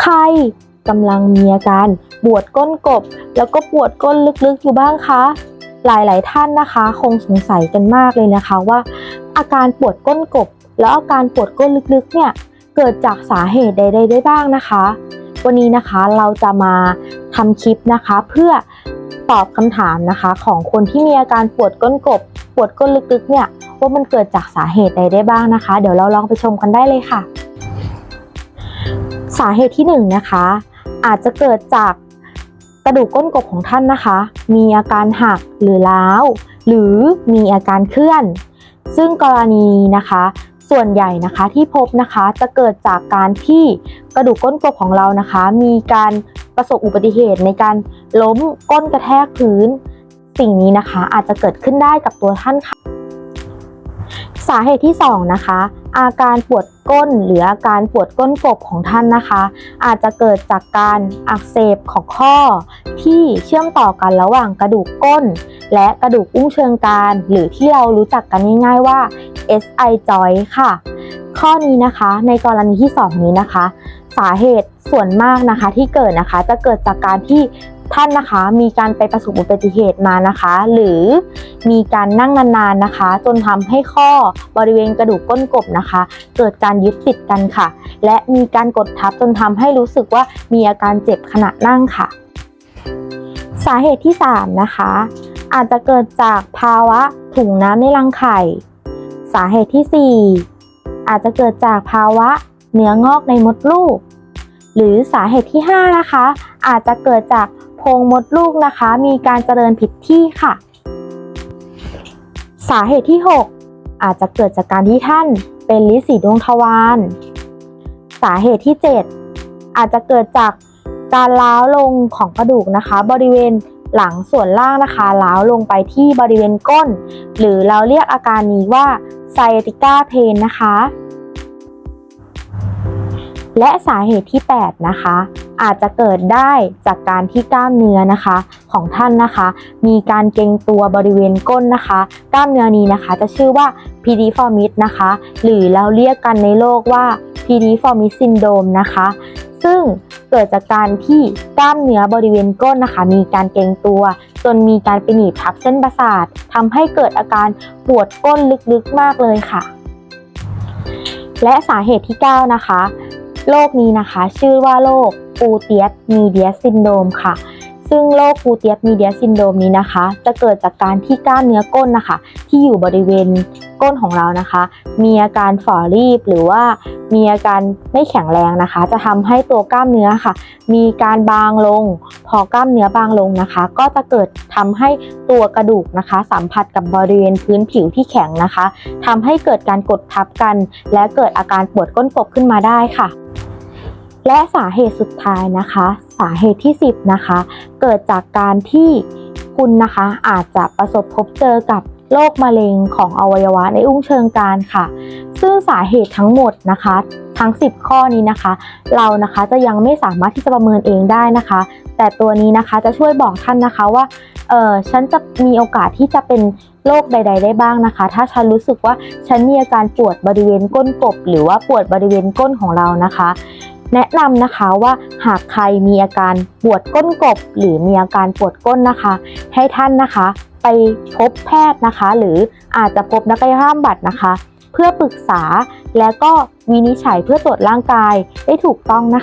ใครกำลังมีอาการปวดก้นกบ แล้วก็ปวดก้นลึกๆอยู่บ้างคะ หลายๆท่านนะคะ คงสงสัยกันมากเลยนะคะว่า อาการปวดก้นกบ แล้วอาการปวดก้นลึกๆเนี่ยเกิดจากสาเหตุใดๆได้บ้างนะคะ วันนี้นะคะเราจะมาทำคลิปนะคะ เพื่อตอบคำถามนะคะ ของคนที่มีอาการปวดก้นกบ ปวดก้นลึกๆเนี่ยว่ามันเกิดจากสาเหตุใดได้บ้างนะคะ เดี๋ยวเราลองไปชมกันได้เลยค่ะาเหตุที่1นงนะคะ อาจจะเกิดจากกระดูกก้นกบของท่านนะคะ มีอาการหักหรือร้าว หรือมีอาการเคลื่อน ซึ่งกรณีนะคะ ส่วนใหญ่นะคะที่พบนะคะจะเกิดจากการที่กระดูกก้นกบของเรานะคะ มีการประสบอุบัติเหตุในการล้มก้นกระแทกพื้น สิ่งนี้นะคะอาจจะเกิดขึ้นได้กับตัวท่านค่ะ สาเหตุที่ 2 นะคะ อาการปวดก้นหรืออาการปวดก้นกบของท่านนะคะ อาจจะเกิดจากการอักเสบของข้อ ที่เชื่อมต่อกันระหว่างกระดูกก้น และกระดูกอุ้งเชิงกรานหรือที่เรารู้จักกันง่ายๆว่า SI joint ค่ะ ข้อนี้นะคะในกรณีที่ 2 นี้นะคะ สาเหตุส่วนมากนะคะที่เกิดนะคะจะเกิดจากการที่ ท่านนะคะมีการไปประสบอุบัติเหตุมานะคะ หรือมีการนั่งนานๆนะคะ จนทำให้ข้อบริเวณกระดูกก้นกบนะคะ เกิดการยึดติดกันค่ะ และมีการกดทับจนทำให้รู้สึกว่ามีอาการเจ็บขณะนั่งค่ะ สาเหตุที่ 3 นะคะ อาจจะเกิดจากภาวะถุงน้ำในรังไข่ สาเหตุที่ 4 อาจจะเกิดจากภาวะเนื้องอกในมดลูก หรือสาเหตุที่ 5 นะคะ อาจจะเกิดจาก พรงมดลูกนะคะ มีการเจริญผิดที่ค่ะ สาเหตุที่ 6 อาจจะเกิดจากการที่ท่านเป็นลิสีดวงทวารสาเหตุที่ 7 อาจจะเกิดจากการล้าวลงของกระดูกนะคะ บริเวณหลังส่วนล่างนะคะล้าวลงไปที่บริเวณก้น หรือเราเรียกอาการนี้ว่าไซติก้าเพนนะคะ และสาเหตุที่ 8 นะคะ อาจจะเกิดได้จากการที่กล้ามเนื้อนะคะของท่านนะคะ มีการเกร็งตัวบริเวณก้นนะคะ กล้ามเนื้อนี้นะคะ จะชื่อว่า piriformis นะคะ หรือเราเรียกกันในโลกว่า piriformis syndrome นะคะ ซึ่งเกิดจากการที่กล้ามเนื้อบริเวณก้นนะคะ มีการเกร็งตัว จนมีการไปหนีบทับเส้นประสาททำให้เกิดอาการปวดก้นลึกๆมากเลยค่ะ และสาเหตุที่ 9 นะคะ โรคนี้นะคะ ชื่อว่าโรคปูเตียสมีเดียซินโดมค่ะ ซึ่งโรคปูเตียสมีเดียซินโดมนี้นะคะ จะเกิดจากการที่กล้ามเนื้อก้นนะคะ ที่อยู่บริเวณก้นของเรานะคะ มีอาการฝ่อรีบหรือว่ามีอาการไม่แข็งแรงนะคะ จะทำให้ตัวกล้ามเนื้อค่ะ มีการบางลง พอกล้ามเนื้อบางลงนะคะ ก็จะเกิดทำให้ตัวกระดูกนะคะ สัมผัสกับบริเวณพื้นผิวที่แข็งนะคะทำให้เกิดการกดทับกัน และเกิดอาการปวดก้นกบขึ้นมาได้ค่ะ และสาเหตุสุดท้ายนะคะ สาเหตุที่ 10 นะคะ เกิดจากการที่คุณนะคะอาจจะประสบพบเจอกับโรคมะเร็งของอวัยวะในอุ้งเชิงกรานค่ะ ซึ่งสาเหตุทั้งหมดนะคะ ทั้ง 10 ข้อนี้นะคะ เรานะคะจะยังไม่สามารถที่จะประเมินเองได้นะคะ แต่ตัวนี้นะคะจะช่วยบอกท่านนะคะว่าเออฉันจะมีโอกาสที่จะเป็นโรคใด ๆ ได้บ้างนะคะ ถ้าฉันรู้สึกว่าฉันมีอาการปวดบริเวณก้นกบ หรือว่าปวดบริเวณก้นของเรานะคะ แนะนำนะคะว่าหากใครมีอาการปวดก้นกบ หรือมีอาการปวดก้นนะคะ ให้ท่านนะคะไปพบแพทย์นะคะ หรืออาจจะพบนักกายภาพบัตรนะคะ เพื่อปรึกษาและก็วินิจฉัยเพื่อตรวจร่างกายได้ถูกต้องนะคะ